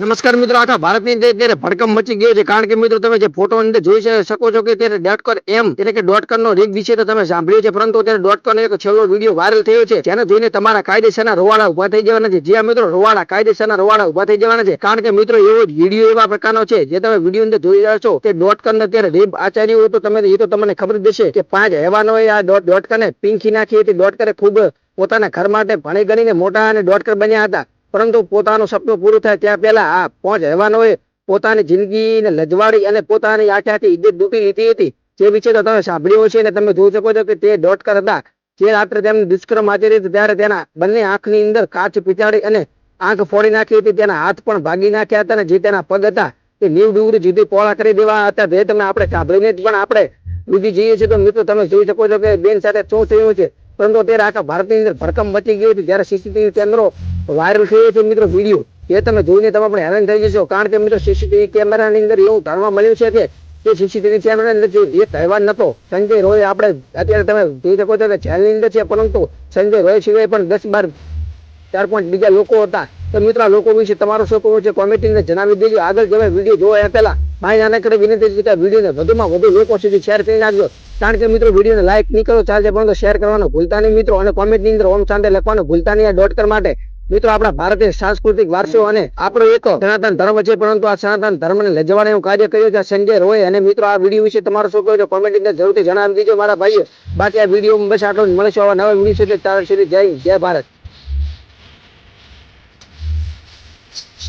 નમસ્કાર મિત્રો, આખા ભારતની અંદર અત્યારે ભડકમ મચી ગયો છે. કારણ કે મિત્રો, તમે જે ફોટો અંદર જોઈ શકો છો કે ત્યારે ડોટ કોન એમ, એટલે કે ડોટ કોમ નો રીગ વિશે તો તમે સાંભળ્યું છે. પરંતુ અત્યારે ડોટ કોમ એક છેલ્લો વીડિયો વાયરલ થયો છે. જેને જોઈને તમારા કાયદેસરના રોવાડા ઊભા થઈ જવાના છે. જ્યાં મિત્રો, રોવાડા, કાયદેસરના રોવાડા ઊભા થઈ જવાના છે. કારણ કે મિત્રો, એવો વીડિયો એવા પ્રકારનો છે, જે તમે વીડિયો અંદર જોઈ રહ્યા છો તે ડોટ કોમ અત્યારે રેપ આચાર્ય તો તમે, એ તો તમને ખબર જ હશે કે પાંચ હેવાનોએ આ ડોટ ડોટ કોને પીંખી નાખી હતી. ડોટ કરે ખૂબ પોતાના ઘર માટે ભણી ગણીને મોટા અને ડોટકર બન્યા હતા. પરંતુ પોતાનું સપનું પૂરું થાય ત્યાં પહેલા આ પાંચ હેવાનોએ પોતાની જિંદગીને લજવાડી અને પોતાની આખી ઇજ્જત લૂંટી લીધી હતી. જે વિશે તો તમે સાંભળ્યું છે અને તમે જોઈ શકો છો કે તે ડોટકર હતા. જે રાત્રે તેમને દુષ્કર્મ આચરી ત્યારે તેના બંને આંખની અંદર કાચ પીચાડી અને આંખ ફોડી નાખી હતી. તેના હાથ પણ ભાગી નાખ્યા હતા અને જે તેના પગ હતા તે નીવ ડુંગરી જીધી પોળા કરી દેવા હતા. તે તમે આપણે સાંભળીને જ પણ આપણે બીજી જઈએ છીએ તો મિત્રો તમે જોઈ શકો છો કે બેન સાથે શું થયું છે? પરંતુ અત્યારે આખા ભારતની અંદર ભડકમ મચી ગઈ હતી. જ્યારે સીસીટીવી કેમેરો વાયરલ થયો છે મિત્રો વીડિયો એ તમે જોઈને તમે પણ હેરાન થઈ જશો. કારણ કે મિત્રો સીસીટીવી કેમેરાની અંદર એવું જાણવા મળ્યું છે કે તે સીસીટીવી કેમેરાની અંદર જે તહેવાર નતો, સંજય રોય આપણે અત્યારે તમે જોઈ શકો છો કે જેલની અંદર છે, પરંતુ સંજય રોય સિવાય પણ દસ બાર, ચાર પાંચ બીજા લોકો હતા. તો મિત્રો લોકો વિશે તમારો શું કહેવું છે? કોમેન્ટની જણાવી દેજો. આગળ તમે વીડિયો જોવા પહેલા. મારી નાનકડે વિનંતી છે કે વિડીયોને વધુમાં વધુ લોકો સુધી શેર કરી નાખજો. કારણ મિત્રો વિડીયોને લાઈક નહીં કરો, ચાલશે, પરંતુ શેર કરવાનો ભૂલતા નહીં મિત્રો. અને કોમેન્ટની અંદર ઓમ શાંતિ લખવાનું ભૂલતા નહીં આ ડોટ કર માટે. મિત્રો, આપણા ભારતીય સાંસ્કૃતિક વારસો અને આપણો એક સનાતન ધર્મ છે, પરંતુ આ સનાતન ધર્મને લજવાને એવું કાર્ય કર્યું છે સંજય રોય. અને મિત્રો, આ વીડિયો વિશે તમારો શું કહો છો કોમેન્ટ અંદર જરૂરથી જણાવી દીજો મારા ભાઈઓ બાકી આ વીડિયો બસ આટલો જ. મળીશું આવા નવા વીડિયો છે ત્યારે સુધી જય જય ભારત.